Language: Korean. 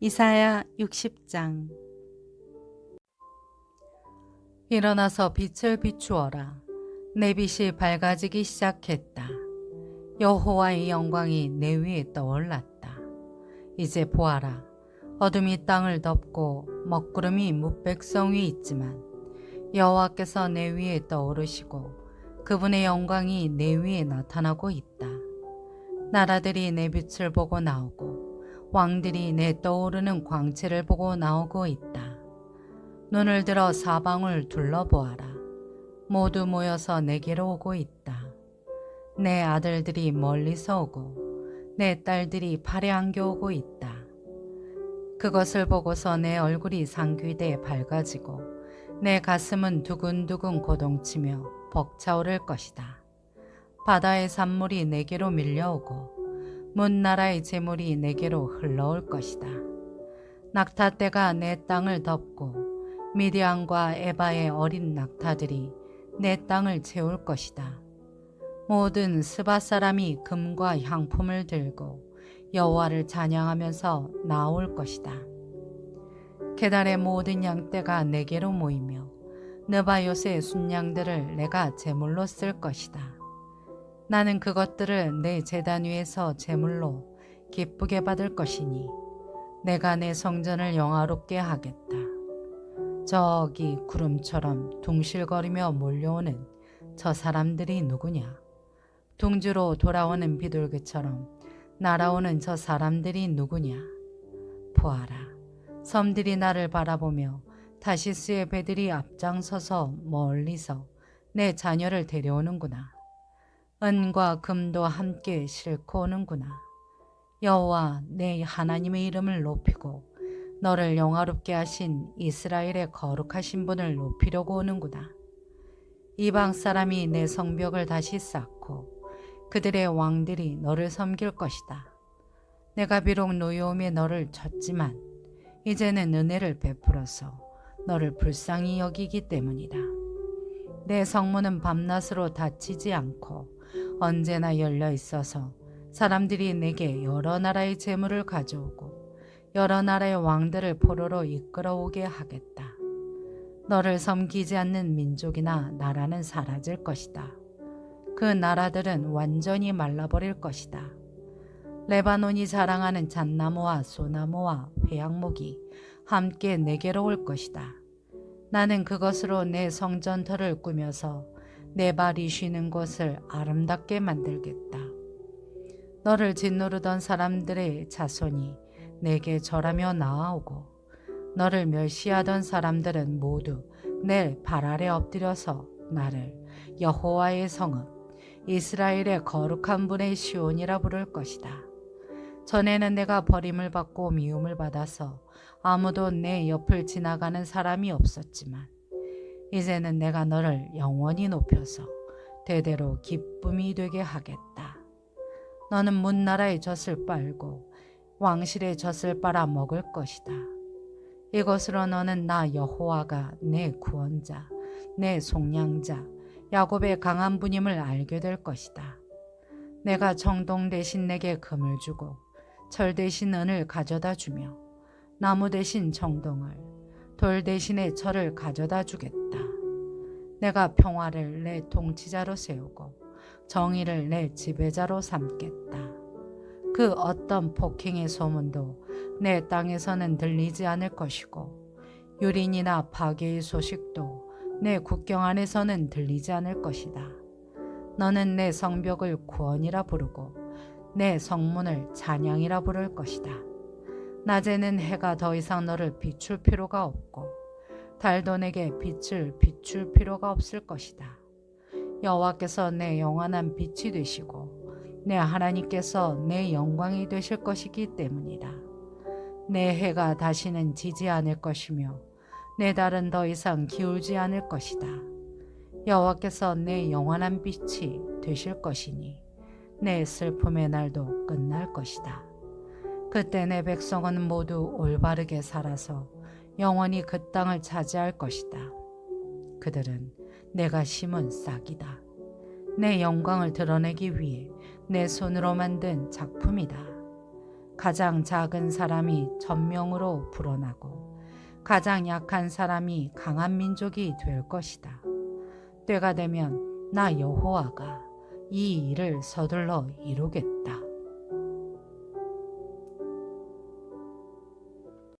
이사야 60장 일어나서 빛을 비추어라. 내 빛이 밝아지기 시작했다. 여호와의 영광이 내 위에 떠올랐다. 이제 보아라. 어둠이 땅을 덮고 먹구름이 무백성 위에 있지만 여호와께서 내 위에 떠오르시고 그분의 영광이 내 위에 나타나고 있다. 나라들이 내 빛을 보고 나오고 왕들이 내 떠오르는 광채를 보고 나오고 있다. 눈을 들어 사방을 둘러보아라. 모두 모여서 내게로 오고 있다. 내 아들들이 멀리서 오고 내 딸들이 팔에 안겨 오고 있다. 그것을 보고서 내 얼굴이 상귀돼 밝아지고 내 가슴은 두근두근 고동치며 벅차오를 것이다. 바다의 산물이 내게로 밀려오고 문나라의 재물이 내게로 흘러올 것이다. 낙타 떼가 내 땅을 덮고 미디안과 에바의 어린 낙타들이 내 땅을 채울 것이다. 모든 스바 사람이 금과 향품을 들고 여호와를 찬양하면서 나올 것이다. 계달의 모든 양떼가 내게로 모이며 느바요스의 순양들을 내가 제물로 쓸 것이다. 나는 그것들을 내 재단 위에서 제물로 기쁘게 받을 것이니 내가 내 성전을 영화롭게 하겠다. 저기 구름처럼 둥실거리며 몰려오는 저 사람들이 누구냐? 둥지로 돌아오는 비둘기처럼 날아오는 저 사람들이 누구냐? 보아라. 섬들이 나를 바라보며 다시스의 배들이 앞장서서 멀리서 내 자녀를 데려오는구나. 은과 금도 함께 싣고 오는구나. 여호와 내 하나님의 이름을 높이고 너를 영화롭게 하신 이스라엘의 거룩하신 분을 높이려고 오는구나. 이방 사람이 내 성벽을 다시 쌓고 그들의 왕들이 너를 섬길 것이다. 내가 비록 노여움에 너를 쳤지만 이제는 은혜를 베풀어서 너를 불쌍히 여기기 때문이다. 내 성문은 밤낮으로 닫히지 않고 언제나 열려 있어서 사람들이 내게 여러 나라의 재물을 가져오고 여러 나라의 왕들을 포로로 이끌어오게 하겠다. 너를 섬기지 않는 민족이나 나라는 사라질 것이다. 그 나라들은 완전히 말라버릴 것이다. 레바논이 자랑하는 잣나무와 소나무와 회양목이 함께 내게로 올 것이다. 나는 그것으로 내 성전터를 꾸며서 내 발이 쉬는 곳을 아름답게 만들겠다. 너를 짓누르던 사람들의 자손이 내게 절하며 나아오고 너를 멸시하던 사람들은 모두 내 발 아래 엎드려서 나를 여호와의 성읍 이스라엘의 거룩한 분의 시온이라 부를 것이다. 전에는 내가 버림을 받고 미움을 받아서 아무도 내 옆을 지나가는 사람이 없었지만 이제는 내가 너를 영원히 높여서 대대로 기쁨이 되게 하겠다. 너는 문나라의 젖을 빨고 왕실의 젖을 빨아 먹을 것이다. 이것으로 너는 나 여호와가 내 구원자, 내 속량자, 야곱의 강한 분임을 알게 될 것이다. 내가 정동 대신 내게 금을 주고 철 대신 은을 가져다 주며 나무 대신 정동을 돌 대신에 철을 가져다 주겠다. 내가 평화를 내 통치자로 세우고 정의를 내 지배자로 삼겠다. 그 어떤 폭행의 소문도 내 땅에서는 들리지 않을 것이고 유린이나 파괴의 소식도 내 국경 안에서는 들리지 않을 것이다. 너는 내 성벽을 구원이라 부르고 내 성문을 찬양이라 부를 것이다. 낮에는 해가 더 이상 너를 비출 필요가 없고 달도 내게 빛을 비출 필요가 없을 것이다. 여호와께서 내 영원한 빛이 되시고 내 하나님께서 내 영광이 되실 것이기 때문이다. 내 해가 다시는 지지 않을 것이며 내 달은 더 이상 기울지 않을 것이다. 여호와께서 내 영원한 빛이 되실 것이니 내 슬픔의 날도 끝날 것이다. 그때 내 백성은 모두 올바르게 살아서 영원히 그 땅을 차지할 것이다. 그들은 내가 심은 싹이다. 내 영광을 드러내기 위해 내 손으로 만든 작품이다. 가장 작은 사람이 전명으로 불어나고 가장 약한 사람이 강한 민족이 될 것이다. 때가 되면 나 여호와가 이 일을 서둘러 이루겠다.